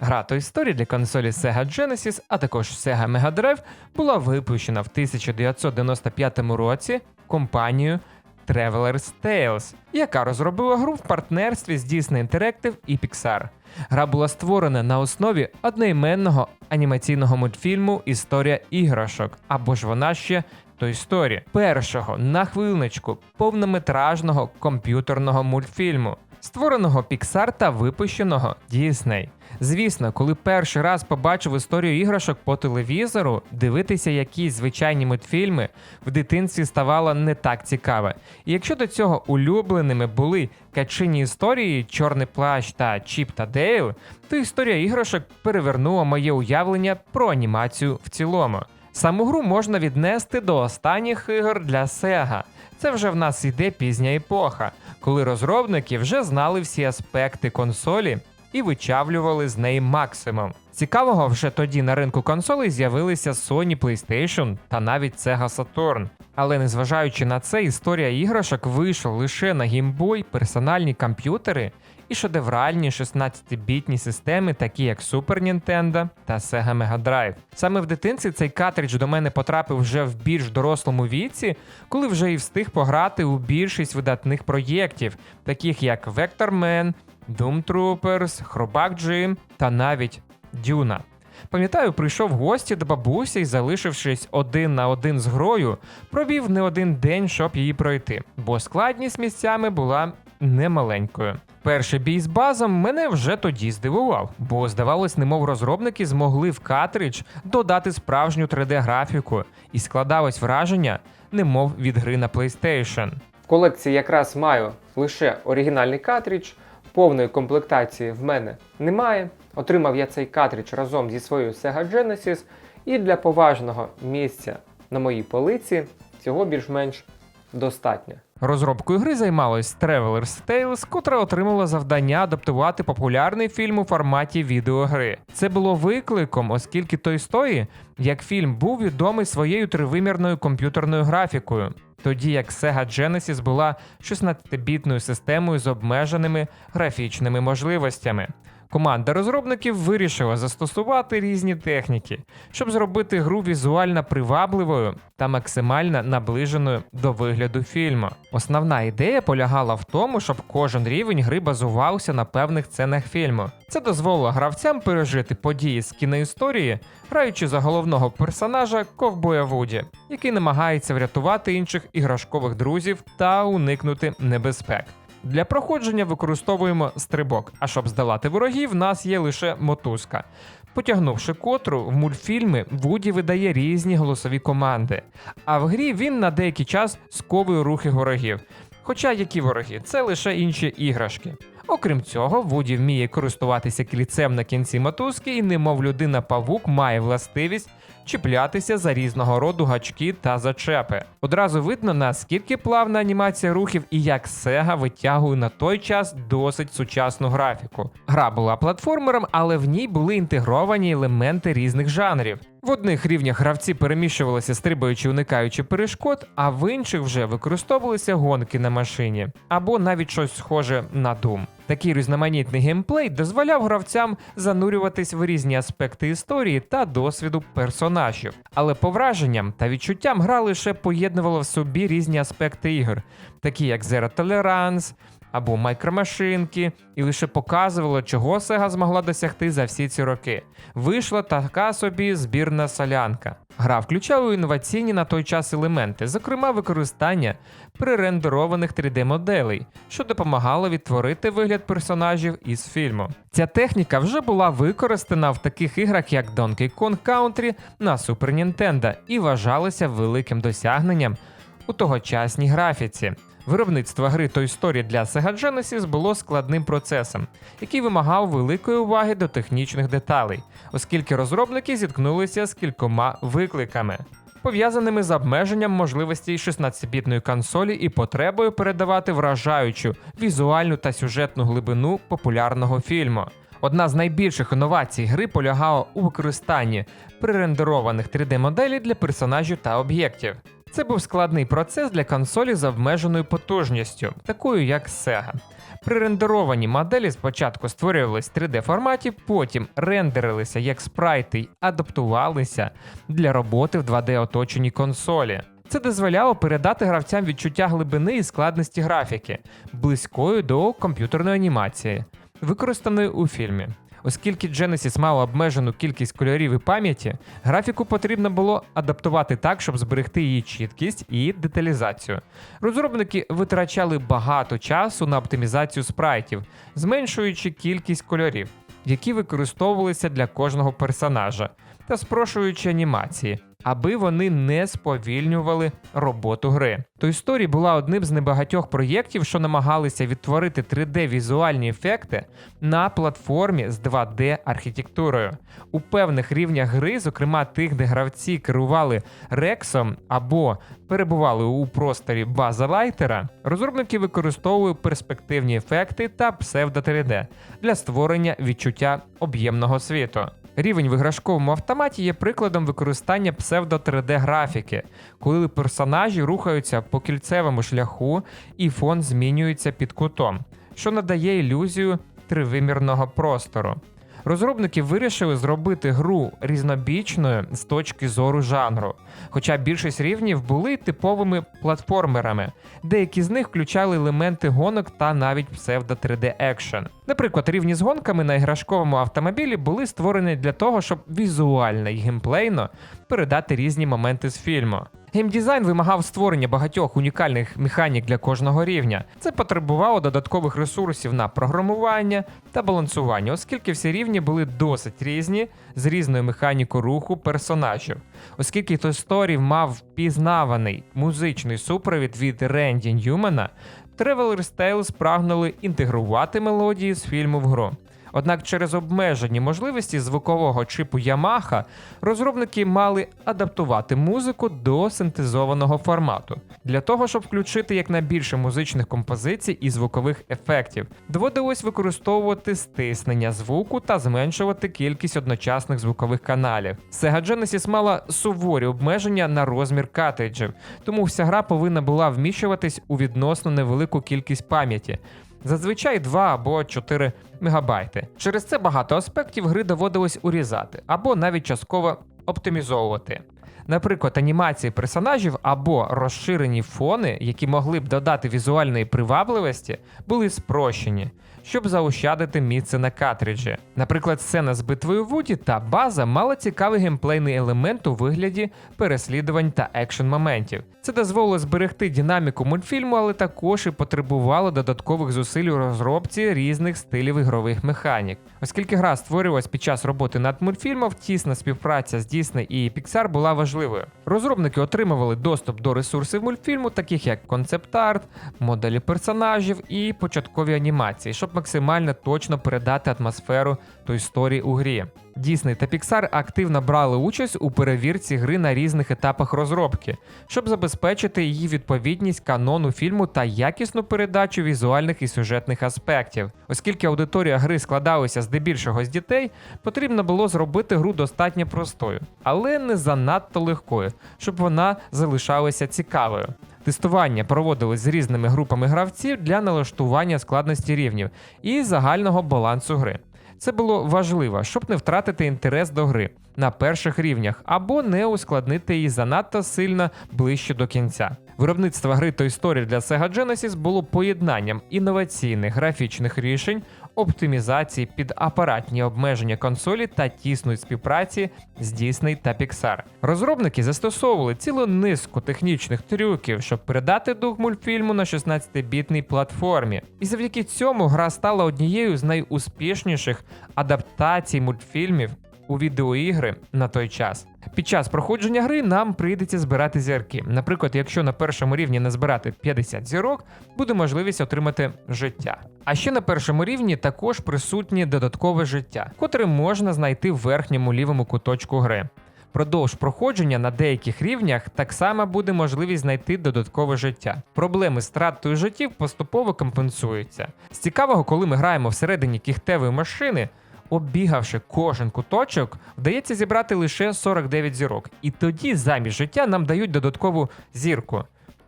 Гра Toy Story для консолі Sega Genesis, а також Sega Mega Drive була випущена в 1995 році компанією Traveler's Tales, яка розробила гру в партнерстві з Disney Interactive і Pixar. Гра була створена на основі одноіменного анімаційного мультфільму Історія іграшок, або ж вона ще Toy Story, першого на хвилиночку повнометражного комп'ютерного мультфільму, створеного Pixar та випущеного Disney. Звісно, коли перший раз побачив історію іграшок по телевізору, дивитися якісь звичайні мультфільми в дитинстві ставало не так цікаво. І якщо до цього улюбленими були качині історії, Чорний плащ та Чіп та Дейл, то історія іграшок перевернула моє уявлення про анімацію в цілому. Саму гру можна віднести до останніх ігор для Sega. Це вже в нас іде пізня епоха, коли розробники вже знали всі аспекти консолі і вичавлювали з неї максимум. Цікавого вже тоді на ринку консолей з'явилися Sony PlayStation та навіть Sega Saturn. Але незважаючи на це, історія іграшок вийшла лише на Boy, персональні комп'ютери і шедевральні 16-бітні системи, такі як Super Nintendo та Sega Mega Drive. Саме в дитинстві цей картридж до мене потрапив вже в більш дорослому віці, коли вже і встиг пограти у більшість видатних проєктів, таких як Vector Man, Doom Troopers, Хробак Джим та навіть Дюна. Пам'ятаю, прийшов в гості до бабусі і, залишившись один на один з грою, провів не один день, щоб її пройти, бо складність місцями була немаленькою. Перший бій з базом мене вже тоді здивував, бо здавалось, немов розробники змогли в картридж додати справжню 3D-графіку, і складалось враження, немов від гри на PlayStation. В колекції якраз маю лише оригінальний картридж, повної комплектації в мене немає. Отримав я цей картридж разом зі своєю Sega Genesis, і для поважного місця на моїй полиці цього більш-менш достатньо. Розробкою гри займалась Traveler's Tales, котра отримала завдання адаптувати популярний фільм у форматі відеогри. Це було викликом, оскільки Toy Story, як фільм, був відомий своєю тривимірною комп'ютерною графікою. Тоді як Sega Genesis була 16-бітною системою з обмеженими графічними можливостями. Команда розробників вирішила застосувати різні техніки, щоб зробити гру візуально привабливою та максимально наближеною до вигляду фільму. Основна ідея полягала в тому, щоб кожен рівень гри базувався на певних сценах фільму. Це дозволило гравцям пережити події з кіноісторії, граючи за головного персонажа Ковбоя Вуді, який намагається врятувати інших іграшкових друзів та уникнути небезпек. Для проходження використовуємо стрибок, а щоб здолати ворогів, в нас є лише мотузка. Потягнувши котру, в мультфільми Вуді видає різні голосові команди, а в грі він на деякий час сковує рухи ворогів. Хоча які вороги, це лише інші іграшки. Окрім цього, Вуді вміє користуватися кільцем на кінці мотузки і, немов людина-павук, має властивість чіплятися за різного роду гачки та зачепи. Одразу видно, наскільки плавна анімація рухів і як Sega витягує на той час досить сучасну графіку. Гра була платформером, але в ній були інтегровані елементи різних жанрів. В одних рівнях гравці переміщувалися, стрибаючи, уникаючи перешкод, а в інших вже використовувалися гонки на машині або навіть щось схоже на Doom. Такий різноманітний геймплей дозволяв гравцям занурюватись в різні аспекти історії та досвіду персонажів. Але по враженням та відчуттям гра лише поєднувала в собі різні аспекти ігор, такі як Zero Tolerance, або майкромашинки, і лише показувало, чого Sega змогла досягти за всі ці роки. Вийшла така собі збірна солянка. Гра включала інноваційні на той час елементи, зокрема використання пререндерованих 3D-моделей, що допомагало відтворити вигляд персонажів із фільму. Ця техніка вже була використана в таких іграх, як Donkey Kong Country на Super Nintendo і вважалася великим досягненням у тогочасній графіці. Виробництво гри Toy Story для Sega Genesis було складним процесом, який вимагав великої уваги до технічних деталей, оскільки розробники зіткнулися з кількома викликами, пов'язаними з обмеженням можливостей 16-бітної консолі і потребою передавати вражаючу візуальну та сюжетну глибину популярного фільму. Одна з найбільших інновацій гри полягала у використанні пререндерованих 3D-моделей для персонажів та об'єктів. Це був складний процес для консолі з обмеженою потужністю, такою як Sega. Пререндеровані моделі спочатку створювались в 3D форматі, потім рендерилися як спрайти й адаптувалися для роботи в 2D оточеній консолі. Це дозволяло передати гравцям відчуття глибини і складності графіки, близькою до комп'ютерної анімації, використаної у фільмі. Оскільки Genesis мала обмежену кількість кольорів і пам'яті, графіку потрібно було адаптувати так, щоб зберегти її чіткість і деталізацію. Розробники витрачали багато часу на оптимізацію спрайтів, зменшуючи кількість кольорів, які використовувалися для кожного персонажа, та спрошуючи анімації, аби вони не сповільнювали роботу гри. Toy Story була одним з небагатьох проєктів, що намагалися відтворити 3D-візуальні ефекти на платформі з 2D-архітектурою. У певних рівнях гри, зокрема тих, де гравці керували рексом або перебували у просторі база лайтера, розробники використовували перспективні ефекти та псевдо 3D для створення відчуття об'ємного світу. Рівень в іграшковому автоматі є прикладом використання псевдо 3D графіки, коли персонажі рухаються по кільцевому шляху і фон змінюється під кутом, що надає ілюзію тривимірного простору. Розробники вирішили зробити гру різнобічною з точки зору жанру, хоча більшість рівнів були типовими платформерами, деякі з них включали елементи гонок та навіть псевдо 3D екшен. Наприклад, рівні з гонками на іграшковому автомобілі були створені для того, щоб візуально і геймплейно передати різні моменти з фільму. Геймдизайн вимагав створення багатьох унікальних механік для кожного рівня. Це потребувало додаткових ресурсів на програмування та балансування, оскільки всі рівні були досить різні з різною механікою руху персонажів. Оскільки Toy Story мав впізнаваний музичний супровід від Ренді Ньюмана, Traveler's Tales прагнули інтегрувати мелодії з фільму в гру. Однак через обмежені можливості звукового чипу Yamaha розробники мали адаптувати музику до синтезованого формату для того, щоб включити якнайбільше музичних композицій і звукових ефектів. Доводилось використовувати стиснення звуку та зменшувати кількість одночасних звукових каналів. Sega Genesis мала суворі обмеження на розмір картриджів, тому вся гра повинна була вміщуватись у відносно невелику кількість пам'яті зазвичай 2 або 4 мегабайти. Через це багато аспектів гри доводилось урізати або навіть частково оптимізовувати. Наприклад, анімації персонажів або розширені фони, які могли б додати візуальної привабливості, були спрощені, щоб заощадити місце на картриджі. Наприклад, сцена з битвою Вуді та база мала цікавий геймплейний елемент у вигляді переслідувань та екшн моментів. Це дозволило зберегти динаміку мультфільму, але також і потребувало додаткових зусиль у розробці різних стилів ігрових механік. Оскільки гра створювалась під час роботи над мультфільмом, тісна співпраця з Disney і Pixar була важливою. Розробники отримували доступ до ресурсів мультфільму, таких як концепт-арт, моделі персонажів і початкові анімації, щоб максимально точно передати атмосферу той історії у грі. Disney та Pixar активно брали участь у перевірці гри на різних етапах розробки, щоб забезпечити її відповідність канону фільму та якісну передачу візуальних і сюжетних аспектів. Оскільки аудиторія гри складалася здебільшого з дітей, потрібно було зробити гру достатньо простою, але не занадто легкою, щоб вона залишалася цікавою. Тестування проводилось з різними групами гравців для налаштування складності рівнів і загального балансу гри. Це було важливо, щоб не втратити інтерес до гри на перших рівнях або не ускладнити її занадто сильно ближче до кінця. Виробництво гри та історії для Sega Genesis було поєднанням інноваційних графічних рішень, оптимізації під апаратні обмеження консолі та тісної співпраці з Disney та Pixar. Розробники застосовували цілу низку технічних трюків, щоб передати дух мультфільму на 16-бітній платформі. І завдяки цьому гра стала однією з найуспішніших адаптацій мультфільмів у відеоігри на той час. Під час проходження гри нам прийдеться збирати зірки. Наприклад, якщо на першому рівні не збирати 50 зірок, буде можливість отримати життя. А ще на першому рівні також присутнє додаткове життя, котре можна знайти в верхньому лівому куточку гри. Продовж проходження на деяких рівнях так само буде можливість знайти додаткове життя. Проблеми з тратою життів поступово компенсуються. З цікавого, коли ми граємо всередині кіхтевої машини, оббігавши кожен куточок, вдається зібрати лише 49 зірок. І тоді замість життя нам дають додаткову зірку.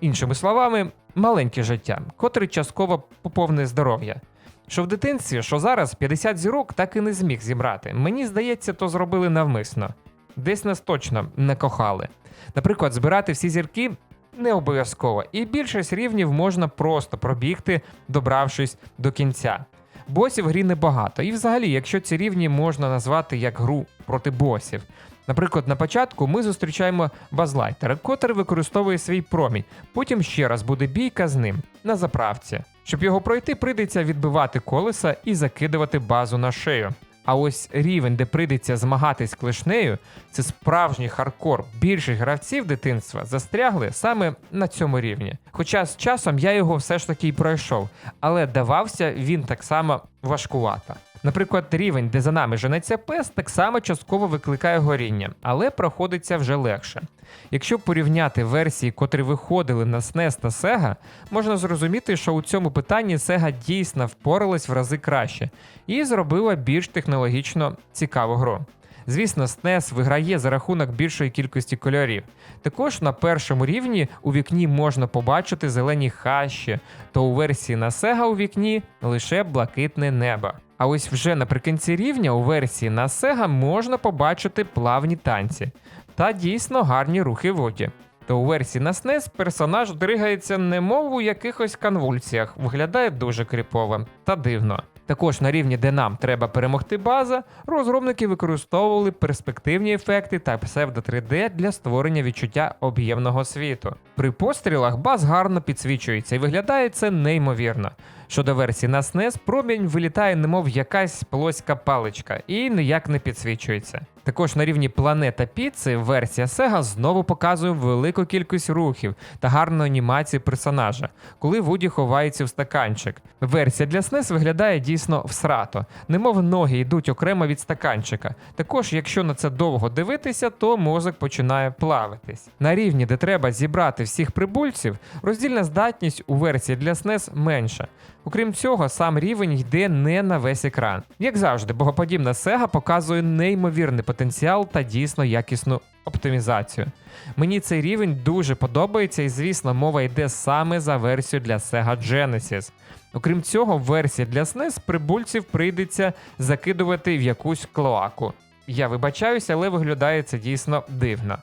Іншими словами, маленьке життя, котре частково поповне здоров'я. Що в дитинстві, що зараз 50 зірок так і не зміг зібрати. Мені здається, то зробили навмисно. Десь нас точно не кохали. Наприклад, збирати всі зірки не обов'язково, і більшість рівнів можна просто пробігти, добравшись до кінця. Босів в грі небагато, і взагалі, якщо ці рівні можна назвати як гру проти босів. Наприклад, на початку ми зустрічаємо базлайтера, котрий використовує свій промінь. Потім ще раз буде бійка з ним на заправці. Щоб його пройти, прийдеться відбивати колеса і закидувати базу на шею. А ось рівень, де прийдеться змагатись клешнею, це справжній хардкор. Більшість гравців дитинства застрягли саме на цьому рівні. Хоча з часом я його все ж таки й пройшов, але давався він так само важкувато. Наприклад, рівень, де за нами женеться пес, так само частково викликає горіння, але проходиться вже легше. Якщо порівняти версії, котрі виходили на SNES та Sega, можна зрозуміти, що у цьому питанні Sega дійсно впоралась в рази краще і зробила більш технологічно цікаву гру. Звісно, SNES виграє за рахунок більшої кількості кольорів. Також на першому рівні у вікні можна побачити зелені хащі, то у версії на Sega у вікні лише блакитне небо. А ось вже наприкінці рівня у версії на Sega можна побачити плавні танці та дійсно гарні рухи воді. То у версії на SNES персонаж дригається немов у якихось конвульсіях, виглядає дуже кріпово та дивно. Також на рівні, де нам треба перемогти база, розробники використовували перспективні ефекти та псевдо 3D для створення відчуття об'ємного світу. При пострілах баз гарно підсвічується і виглядає це неймовірно. Щодо версії на SNES, промінь вилітає, немов якась плоська паличка, і ніяк не підсвічується. Також на рівні планета піци версія Sega знову показує велику кількість рухів та гарну анімацію персонажа, коли Вуді ховається в стаканчик. Версія для SNES виглядає дійсно всрато, немов ноги йдуть окремо від стаканчика. Також, якщо на це довго дивитися, то мозок починає плавитись. На рівні, де треба зібрати всіх прибульців, роздільна здатність у версії для SNES менша. Окрім цього, сам рівень йде не на весь екран. Як завжди, богоподібна Sega показує неймовірний потенціал та дійсно якісну оптимізацію. Мені цей рівень дуже подобається, і звісно, мова йде саме за версію для Sega Genesis. Окрім цього, в версії для SNES прибульців прийдеться закидувати в якусь клоаку. Я вибачаюся, але виглядає це дійсно дивно.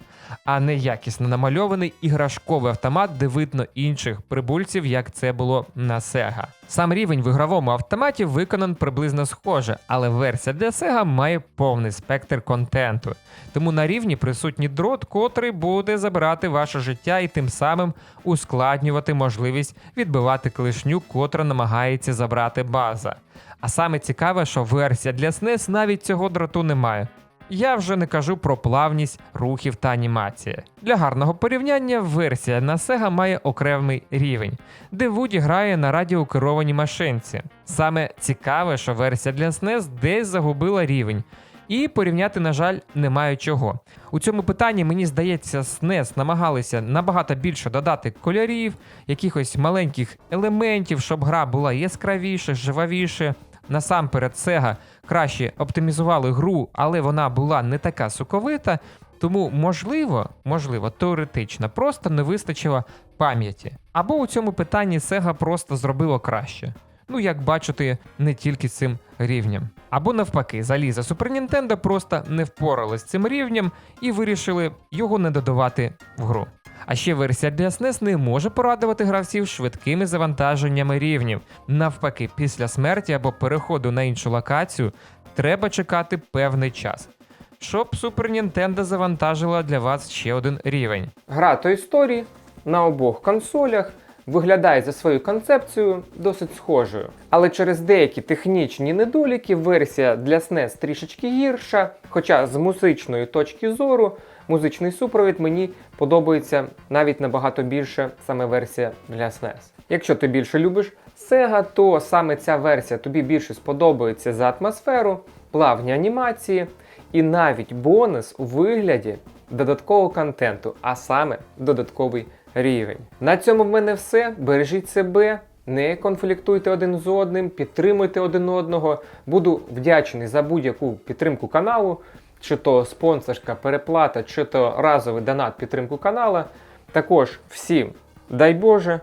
А не якісно намальований іграшковий автомат, де видно інших прибульців, як це було на Sega. Сам рівень в ігровому автоматі виконан приблизно схоже, але версія для Sega має повний спектр контенту. Тому на рівні присутній дрот, котрий буде забирати ваше життя і тим самим ускладнювати можливість відбивати клешню, котра намагається забрати база. А саме цікаве, що версія для SNES навіть цього дроту немає. Я вже не кажу про плавність рухів та анімації. Для гарного порівняння версія на Sega має окремий рівень, де Вуді грає на радіокерованій машинці. Саме цікаве, що версія для SNES десь загубила рівень. І порівняти, на жаль, немає чого. У цьому питанні, мені здається, SNES намагалися набагато більше додати кольорів, якихось маленьких елементів, щоб гра була яскравіше, живавіше. Насамперед, Sega краще оптимізували гру, але вона була не така соковита. Тому, можливо, можливо, теоретично, просто не вистачило пам'яті. Або у цьому питанні Sega просто зробило краще. Ну, як бачите, не тільки цим рівнем. Або навпаки, заліза Super Nintendo просто не впоралась з цим рівнем і вирішили його не додавати в гру. А ще версія для SNES не може порадувати гравців швидкими завантаженнями рівнів. Навпаки, після смерті або переходу на іншу локацію треба чекати певний час, щоб Super Nintendo завантажила для вас ще один рівень. Гра Toy Story на обох консолях виглядає за своєю концепцією досить схожою. Але через деякі технічні недоліки версія для SNES трішечки гірша, хоча з музичної точки зору музичний супровід мені подобається навіть набагато більше саме версія для SNES. Якщо ти більше любиш Sega, то саме ця версія тобі більше сподобається за атмосферу, плавні анімації і навіть бонус у вигляді додаткового контенту, а саме додатковий рівень. На цьому в мене все. Бережіть себе, не конфліктуйте один з одним, підтримуйте один одного. Буду вдячний за будь-яку підтримку каналу, чи то спонсорська переплата, чи то разовий донат підтримку канала. Також всім дай Боже,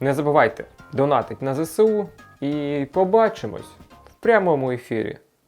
не забувайте донатить на ЗСУ і побачимось в прямому ефірі.